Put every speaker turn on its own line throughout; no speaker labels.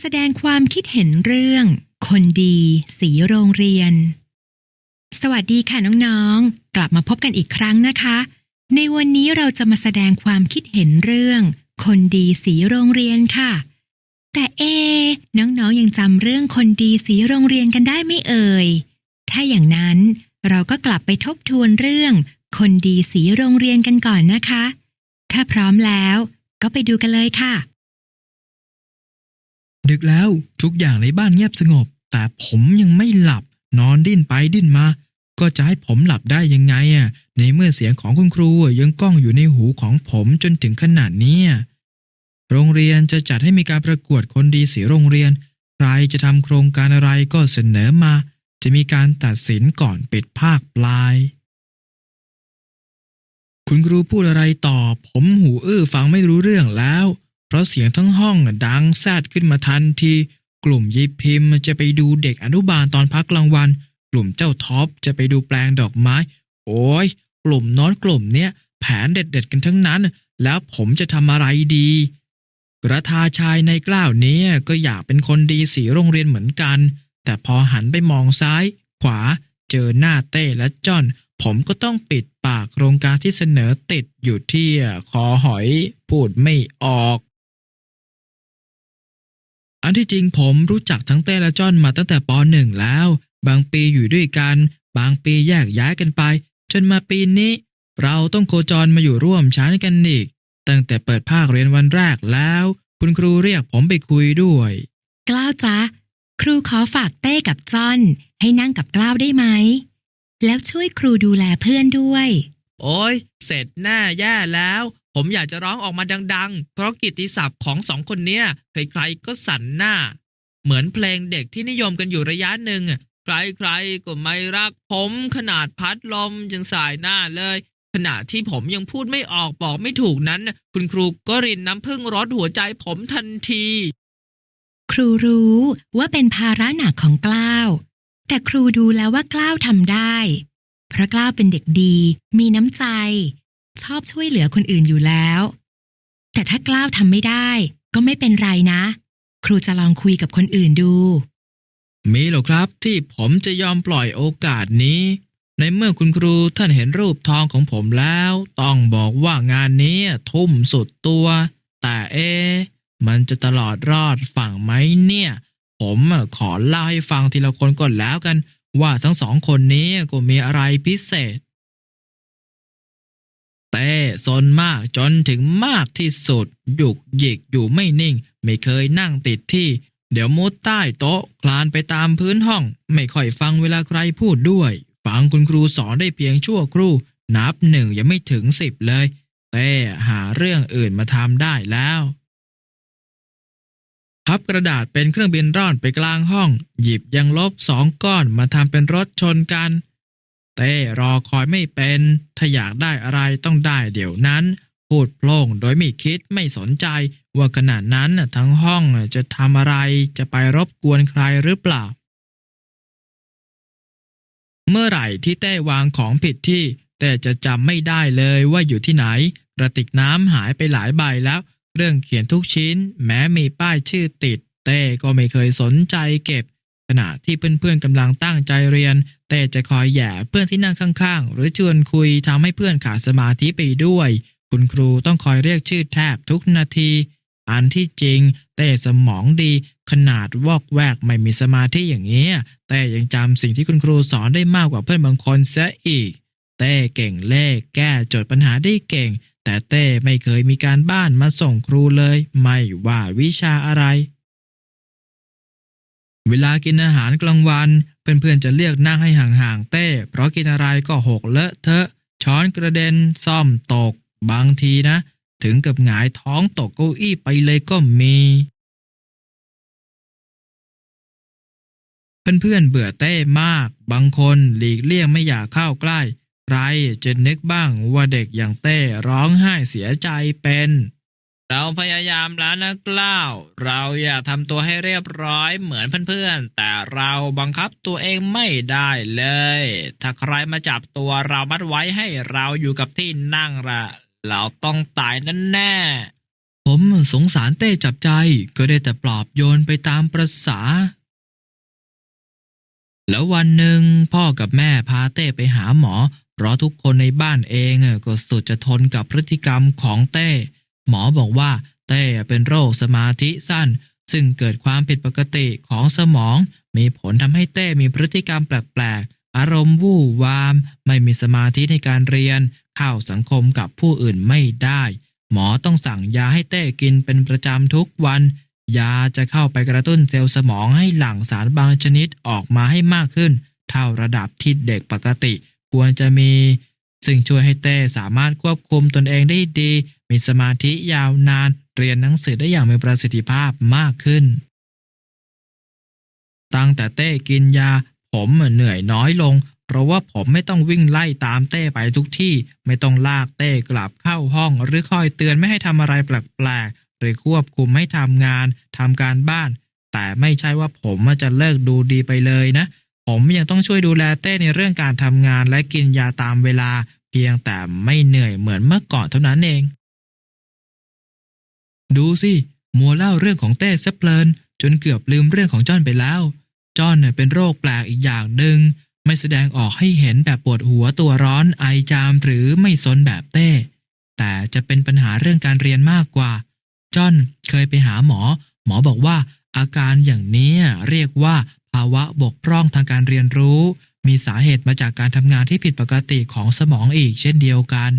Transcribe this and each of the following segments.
แสดงความคิดเห็นเรื่อง คนดี สีโรงเรียน สวัสดีค่ะน้องๆ กลับมาพบกันอีกครั้งนะคะ ในวันนี้เราจะมาแสดงความคิดเห็นเรื่อง คนดีสีโรงเรียนค่ะ แต่เอ น้องๆยังจำเรื่องคนดีสีโรงเรียนกันได้ไม่เอ่ย ถ้าอย่างนั้นเราก็กลับไปทบทวนเรื่อง คนดีสีโรงเรียนกันก่อนนะคะ ถ้าพร้อมแล้ว ก็ไปดูกันเลยค่ะ
ดึกแล้วทุกอย่างในบ้านเงียบสงบ แต่ผมยังไม่หลับ นอนดิ้นไปดิ้นมา ก็จะให้ผมหลับได้ยังไงอะในเมื่อเสียงของคุณครูยังก้องอยู่ในหูของผมจนถึงขนาดนี้โรงเรียนจะจัดให้มีการประกวดคนดีสีโรงเรียน ใครจะทำโครงการอะไรก็เสนอมา จะมีการตัดสินก่อนปิดภาคปลาย คุณครูพูดอะไรต่อ ผมหูอื้อฟังไม่รู้เรื่องแล้ว เพราะเสียงทั้งห้องดังแซดขึ้นมาทันทีกลุ่มยิพิมพ์จะไปดูเด็กอนุบาลตอนพักกลางวัน กลุ่มเจ้าท็อปจะไปดูแปลงดอกไม้ โอ้ยกลุ่มน้อนกลุ่มเนี้ยแผนเด็ดๆกันทั้งนั้น แล้วผมจะทำอะไรดี กระทาชายในกล้าวเนี้ยก็อยากเป็นคนดีสีโรงเรียนเหมือนกัน แต่พอหันไปมองซ้าย ขวาเจอหน้าเต้และจอนผมก็ต้องปิดปากโครงการที่เสนอติดอยู่ที่คอหอยพูดไม่ออก อันที่จริงผมรู้จักทั้งเต้และจ้อนมาตั้งแต่ปหนึ่งแล้ว บางปีอยู่ด้วยกัน บางปีแยกย้ายกันไป จนมาปีนี้ เราต้องโคจรมาอยู่ร่วมชั้นกันอีก ตั้งแต่เปิดภาคเรียนวันแรกแล้ว คุณครูเรียกผมไปคุยด้วย
กล้าวจ๊ะ ครูขอฝากเต้กับจอนให้นั่งกับกล้าวได้ไหม แล้วช่วยครูดูแลเพื่อนด้วย
โอ้ยเสร็จแน่แย่แล้ว ผมอยากจะร้องออกมาดัง ๆ เพราะกิตติศัพท์ของสองคนเนี้ยใครๆก็สั่นหน้า เหมือนเพลงเด็กที่นิยมกันอยู่ระยะหนึ่งใครๆก็ไม่รักผมขนาดพัดลมยังสายหน้าเลย ขณะที่ผมยังพูดไม่ออกบอกไม่ถูกนั้น คุณครูก็รินน้ำพึ่งรดหัวใจผมทันที
ครูรู้ว่าเป็นภาระหนักของกล้าว แต่ครูดูแล้วว่ากล้าวทำได้ เพราะกล้าวเป็นเด็กดี มีน้ำใจ ชอบช่วยเหลือคนอื่นอยู่แล้ว แต่ถ้ากล้าวทำไม่ได้ ก็ไม่เป็นไรนะ ครูจะลองคุยกับคนอื่นดู
มีหรอครับที่ผมจะยอมปล่อยโอกาสนี้ ในเมื่อคุณครูท่านเห็นรูปทองของผมแล้ว ต้องบอกว่างานนี้ทุ่มสุดตัว แต่เอะมันจะตลอดรอดฝั่งไหมเนี่ย ผมขอเล่าให้ฟังทีละคนก่อนแล้วกัน ว่าทั้งสองคนนี้ก็มีอะไรพิเศษ เต้ซนมากจนถึงมากที่สุด หยุกหยิกอยู่ไม่นิ่ง ไม่เคยนั่งติดที่ เดี๋ยวมุดใต้โต๊ะ คลานไปตามพื้นห้อง ไม่ค่อยฟังเวลาใครพูดด้วย ฟังคุณครูสอนได้เพียงชั่วครู่ นับหนึ่งยังไม่ถึงสิบเลยเต้หาเรื่องอื่นมาทำได้แล้วพับกระดาษเป็นเครื่องบินร่อนไปกลางห้อง หยิบยังลบสองก้อนมาทำเป็นรถชนกัน เต้รอคอยไม่เป็น ถ้าอยากได้อะไรต้องได้เดี๋ยวนั้น พูดโพล่งโดยไม่คิดไม่สนใจ ว่าขณะนั้นทั้งห้องจะทำอะไรจะไปรบกวนใครหรือเปล่า เมื่อไหร่ที่เต้วางของผิดที่เต้จะจำไม่ได้เลยว่าอยู่ที่ไหนกระติกน้ำหายไปหลายใบแล้ว เรื่องเขียนทุกชิ้น แม้มีป้ายชื่อติด เต้ก็ไม่เคยสนใจเก็บ ขณะที่เพื่อนๆกำลังตั้งใจเรียน เต้จะคอยแย่เพื่อนที่นั่งข้างๆ หรือชวนคุยทำให้เพื่อนขาดสมาธิไปด้วย คุณครูต้องคอยเรียกชื่อแทบทุกนาที อันที่จริง เต้สมองดีขนาดวอกแวกไม่มีสมาธิอย่างเงี้ยแต่ยังจำสิ่งที่คุณครูสอนได้มากกว่าเพื่อนบางคนเสียอีก เต้เก่งเลข แก้โจทย์ปัญหาได้เก่ง แต่เต้ไม่เคยมีการบ้านมาส่งครูเลย ไม่ว่าวิชาอะไร เวลากินอาหารกลางวัน เพื่อนๆจะเรียกนั่งให้ห่างๆเต้ เพราะกินอะไรก็หกเลอะเทอะ ช้อนกระเด็นซ่อมตก บางทีนะ ถึงกับหงายท้องตกเก้าอี้ไปเลยก็มี เพื่อนๆเบื่อเต้มาก บางคนหลีกเลี่ยงไม่อยากเข้าใกล้ ใครจะนึกบ้างว่าเด็กอย่างเต้ร้องไห้เสียใจเป็น เราพยายามแล้วนะกล้าว เราอยากทำตัวให้เรียบร้อยเหมือนเพื่อนๆ แต่เราบังคับตัวเองไม่ได้เลย ถ้าใครมาจับตัวเรามัดไว้ให้เราอยู่กับที่นั่งละเราต้องตายแน่แน่ผมสงสารเต้จับใจ ก็ได้แต่ปลอบโยนไปตามประษา แล้ววันหนึ่งพ่อกับแม่พาเต้ไปหาหมอ เพราะทุกคนในบ้านเองก็สุดจะทนกับพฤติกรรมของเต้ หมอบอกว่าเต้เป็นโรคสมาธิสั้น ซึ่งเกิดความผิดปกติของสมอง มีผลทำให้เต้มีพฤติกรรมแปลกๆ อารมณ์วู่วาม ไม่มีสมาธิในการเรียน เข้าสังคมกับผู้อื่นไม่ได้ หมอต้องสั่งยาให้เต้กินเป็นประจำทุกวัน ยาจะเข้าไปกระตุ้นเซลล์สมองให้หลั่งสารบางชนิดออกมาให้มากขึ้น เท่าระดับที่เด็กปกติ ควรจะมี ซึ่งช่วยให้เต้สามารถควบคุมตนเองได้ดี มีสมาธิยาวนาน เรียนหนังสือได้อย่างมีประสิทธิภาพมากขึ้น ตั้งแต่เต้กินยา ผมเหนื่อยน้อยลง เพราะว่าผมไม่ต้องวิ่งไล่ตามเต้ไปทุกที่ ไม่ต้องลากเต้กลับเข้าห้อง หรือคอยเตือนไม่ให้ทำอะไรแปลกๆหรือควบคุมให้ทำงานทำการบ้าน แต่ไม่ใช่ว่าผมจะเลิกดูดีไปเลยนะ ผมยังต้องช่วยดูแลเต้ในเรื่องการทำงานและกินยาตามเวลาเพียงแต่ไม่เหนื่อยเหมือนเมื่อก่อนเท่านั้นเอง ดูสิมัวเล่าเรื่องของเต้ซะเพลิน จนเกือบลืมเรื่องของจอนไปแล้ว จอนเนี่ยเป็นโรคแปลกอีกอย่างหนึ่งไม่แสดงออกให้เห็นแบบปวดหัวตัวร้อนไอจามหรือไม่สนแบบเต้ แต่จะเป็นปัญหาเรื่องการเรียนมากกว่า จอนเคยไปหาหมอ หมอบอกว่าอาการอย่างนี้เรียกว่าาวะบกพร่องทางการเรียนรู้ มีสาเหตุมาจากการทำงานที่ผิดปกติของสมองอีกเช่นเดียวกัน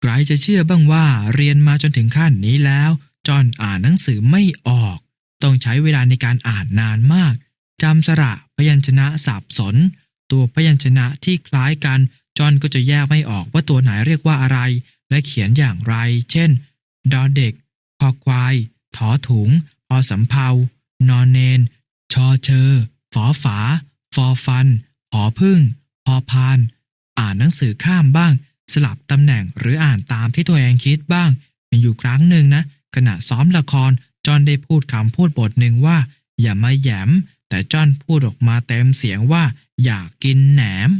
ใครจะเชื่อบ้างว่าเรียนมาจนถึงขั้นนี้แล้ว จอนอ่านหนังสือไม่ออก ต้องใช้เวลาในการอ่านนานมากจำสระพยัญชนะสับสน ตัวพยัญชนะที่คล้ายกัน จอนก็จะแยกไม่ออกว่าตัวไหนเรียกว่าอะไร และเขียนอย่างไร เช่น ดอเด็กคอควาย ถอถุงพอสำเภา นอนเนน ชอเชอ ฝอฝา ฟอฟัน หอพึ่ง พอพาน อ่านหนังสือข้ามบ้าง สลับตำแหน่งหรืออ่านตามที่ตัวเองคิดบ้าง มีอยู่ครั้งหนึ่งนะ ขณะซ้อมละคร จอนได้พูดคำพูดบทหนึ่งว่า อย่ามาแยม แต่จอนพูดออกมาเต็มเสียงว่า อยากกินแหนม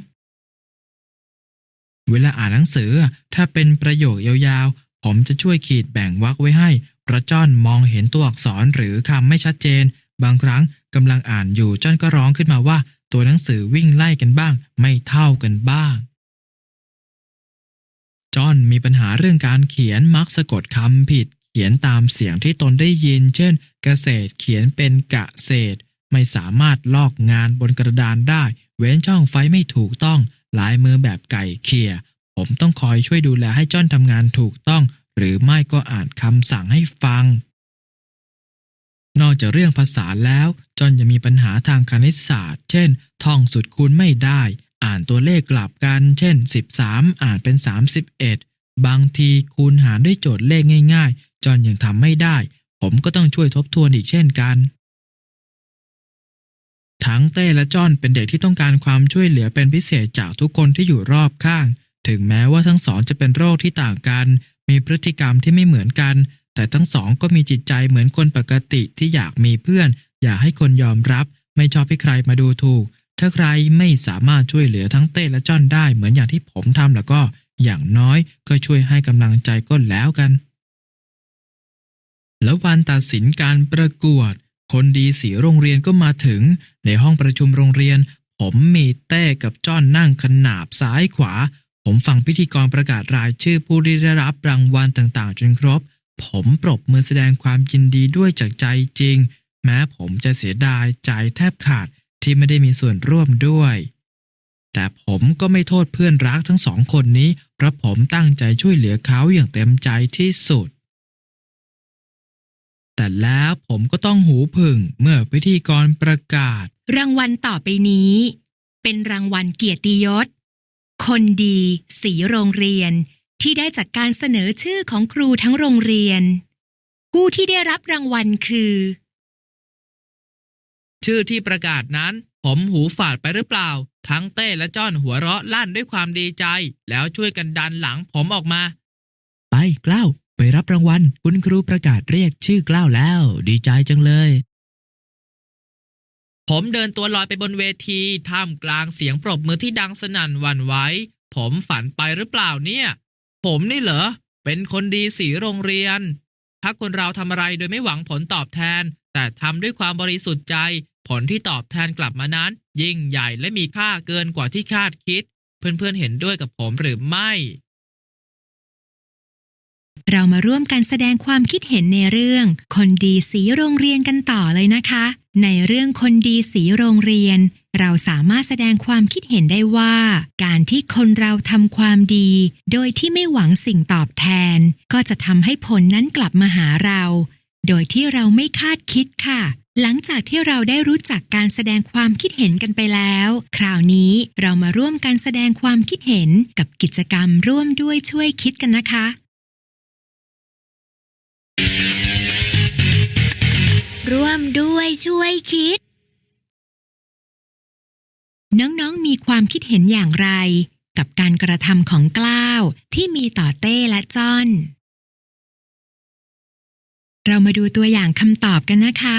เวลาอ่านหนังสือ ถ้าเป็นประโยคยาวๆ ผมจะช่วยขีดแบ่งวรรคไว้ให้ พระจอนมองเห็นตัวอักษรหรือคำไม่ชัดเจน บางครั้งกำลังอ่านอยู่จอนก็ร้องขึ้นมาว่า ตัวหนังสือวิ่งไล่กันบ้าง ไม่เท่ากันบ้างจอนมีปัญหาเรื่องการเขียนมักสะกดคำผิด เขียนตามเสียงที่ตนได้ยิน เช่น เกษตรเขียนเป็นกะเศษ ไม่สามารถลอกงานบนกระดานได้ เว้นช่องไฟไม่ถูกต้อง ลายมือแบบไก่เขี่ยผมต้องคอยช่วยดูแลให้จ้อนทำงานถูกต้อง หรือไม่ก็อ่านคำสั่งให้ฟัง นอกจากเรื่องภาษาแล้วจอนยังมีปัญหาทางคณิตศาสตร์ เช่น ท่องสุดคูณไม่ได้ อ่านตัวเลขกลับกัน เช่น 13 อ่านเป็น 31 บางทีคูณหารด้วยโจทย์เลขง่าย ๆ จอนยังทำไม่ได้ ผมก็ต้องช่วยทบทวนอีกเช่นกันทั้งเต้และจอนเป็นเด็กที่ต้องการความช่วยเหลือเป็นพิเศษจากทุกคนที่อยู่รอบข้าง ถึงแม้ว่าทั้งสองจะเป็นโรคที่ต่างกัน มีพฤติกรรมที่ไม่เหมือนกัน แต่ทั้งสองก็มีจิตใจเหมือนคนปกติที่อยากมีเพื่อน อยากให้คนยอมรับ ไม่ชอบให้ใครมาดูถูก ถ้าใครไม่สามารถช่วยเหลือทั้งเต้และจ้อนได้เหมือนอย่างที่ผมทำแล้วก็ อย่างน้อยก็ช่วยให้กำลังใจก็แล้วกัน แล้ววันตัดสินการประกวด คนดีสีโรงเรียนก็มาถึง ในห้องประชุมโรงเรียน ผมมีเต้กับจ้อนนั่งขนาบซ้ายขวา ผมฟังพิธีกรประกาศรายชื่อผู้ที่ได้รับรางวัลต่างๆ จนครบ ผมปรบมือแสดงความยินดีด้วยจากใจจริง แม้ผมจะเสียดายใจแทบขาดที่ไม่ได้มีส่วนร่วมด้วย แต่ผมก็ไม่โทษเพื่อนรักทั้งสองคนนี้ เพราะผมตั้งใจช่วยเหลือเขาอย่างเต็มใจที่สุด แต่แล้วผมก็ต้องหูผึ่งเมื่อพิธีกรประกาศ
รางวัลต่อไปนี้ เป็นรางวัลเกียรติยศ คนดีสีโรงเรียน ที่ได้จากการเสนอชื่อของครูทั้งโรงเรียน ผู้ที่ได้รับรางวัลคือ
ชื่อที่ประกาศนั้น ผมหูฝาดไปหรือเปล่า ทั้งเต้และจ้อนหัวเราะลั่นด้วยความดีใจ แล้วช่วยกันดันหลังผมออกมา ไปกล้าวไปรับรางวัล คุณครูประกาศเรียกชื่อกล้าวแล้ว ดีใจจังเลย ผมเดินตัวลอยไปบนเวทีท่ามกลางเสียงปรบมือที่ดังสนั่นหวั่นไหวผมฝันไปหรือเปล่าเนี่ย ผมนี่เหรอ เป็นคนดีสีโรงเรียน ถ้าคนเราทำอะไรโดยไม่หวังผลตอบแทน แต่ทำด้วยความบริสุทธิ์ใจ ผลที่ตอบแทนกลับมานั้น ยิ่งใหญ่และมีค่าเกินกว่าที่คาดคิด เพื่อนๆเห็นด้วยกับผมหรือไม่
เรามาร่วมกันแสดงความคิดเห็นในเรื่อง คนดีสีโรงเรียนกันต่อเลยนะคะ ในเรื่องคนดีสีโรงเรียน เราสามารถแสดงความคิดเห็นได้ว่า การที่คนเราทำความดี โดยที่ไม่หวังสิ่งตอบแทน ก็จะทำให้ผลนั้นกลับมาหาเรา โดยที่เราไม่คาดคิดค่ะ หลังจากที่เราได้รู้จักการแสดงความคิดเห็นกันไปแล้ว คราวนี้เรามาร่วมกันแสดงความคิดเห็นกับกิจกรรมร่วมด้วยช่วยคิดกันนะคะ
ร่วมด้วยช่วยคิด
น้องๆมีความคิดเห็นอย่างไร กับการกระทำของกล้าวที่มีต่อเต้และจอน เรามาดูตัวอย่างคำตอบกันนะคะ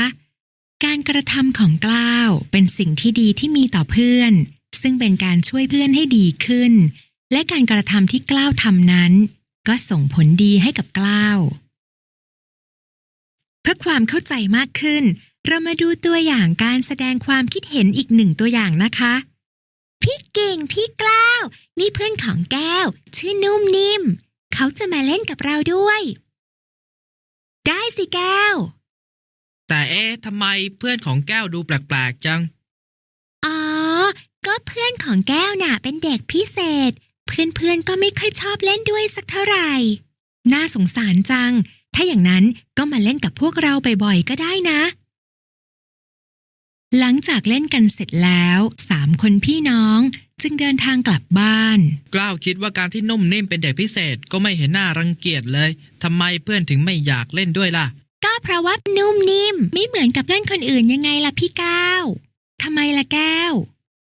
การกระทำของกล้าวเป็นสิ่งที่ดีที่มีต่อเพื่อน ซึ่งเป็นการช่วยเพื่อนให้ดีขึ้น และการกระทำที่กล้าวทำนั้น ก็ส่งผลดีให้กับกล้าว เพื่อความเข้าใจมากขึ้น เรามาดูตัวอย่างการแสดงความคิดเห็นอีกหนึ่งตัวอย่างนะคะ พี่เก่งพี่กล้าว นี่เพื่อนของแก้ว ชื่อนุ่มนิ่ม เขาจะมาเล่นกับเราด้วย ได้สิแก้ว
แต่เอ๊ะทำไมเพื่อนของแก้วดูแปลกๆจัง
อ๋อ ก็เพื่อนของแก้วน่ะ เป็นเด็กพิเศษ เพื่อนๆก็ไม่ค่อยชอบเล่นด้วยสักเท่าไหร่ น่าสงสารจัง ถ้าอย่างนั้นก็มาเล่นกับพวกเราบ่อยๆก็ได้นะ หลังจากเล่นกันเสร็จแล้วสามคนพี่น้องจึงเดินทางกลับบ้าน
กล้าวคิดว่าการที่นุ่มนิ่มเป็นเด็กพิเศษก็ไม่เห็นหน้ารังเกียจเลยทำไมเพื่อนถึงไม่อยากเล่นด้วยล่ะ
ก็เพราะว่านุ่มนิ่มไม่เหมือนกับเพื่อนคนอื่นยังไงล่ะพี่ก้าวทำไมล่ะแก้ว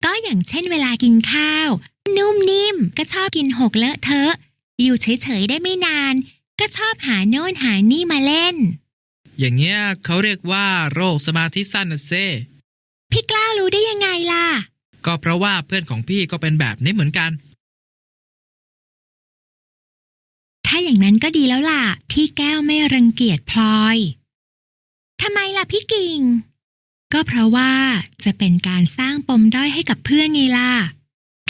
ก็อย่างเช่นเวลากินข้าว นุ่มนิ่มก็ชอบกินหกเลอะเทอะ อยู่เฉยๆได้ไม่นาน ก็ชอบหาโน่นหานี่มาเล่น
อย่างเงี้ยเขาเรียกว่าโรคสมาธิสั้นนะเซ
พี่กล้ารู้ได้ยังไงล่ะ
ก็เพราะว่าเพื่อนของพี่ก็เป็นแบบนี้เหมือนกัน
ถ้าอย่างนั้นก็ดีแล้วล่ะ ที่แก้วไม่รังเกียจพลอยทำไมล่ะพี่กิ่ง ก็เพราะว่าจะเป็นการสร้างปมด้อยให้กับเพื่อนไงล่ะ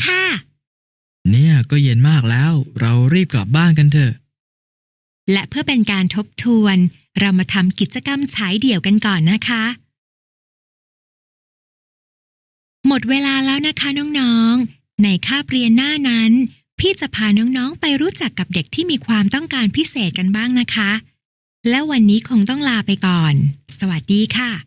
ค่ะ
เนี่ยก็เย็นมากแล้ว เรารีบกลับบ้านกันเถอะ
และเพื่อเป็นการทบทวน เรามาทำกิจกรรมฉายเดี่ยวกันก่อนนะคะ หมดเวลาแล้วนะคะน้องๆ ในคาบเรียนหน้านั้น พี่จะพาน้องๆ ไปรู้จักกับเด็กที่มีความต้องการพิเศษกันบ้างนะคะ และวันนี้คงต้องลาไปก่อน สวัสดีค่ะ「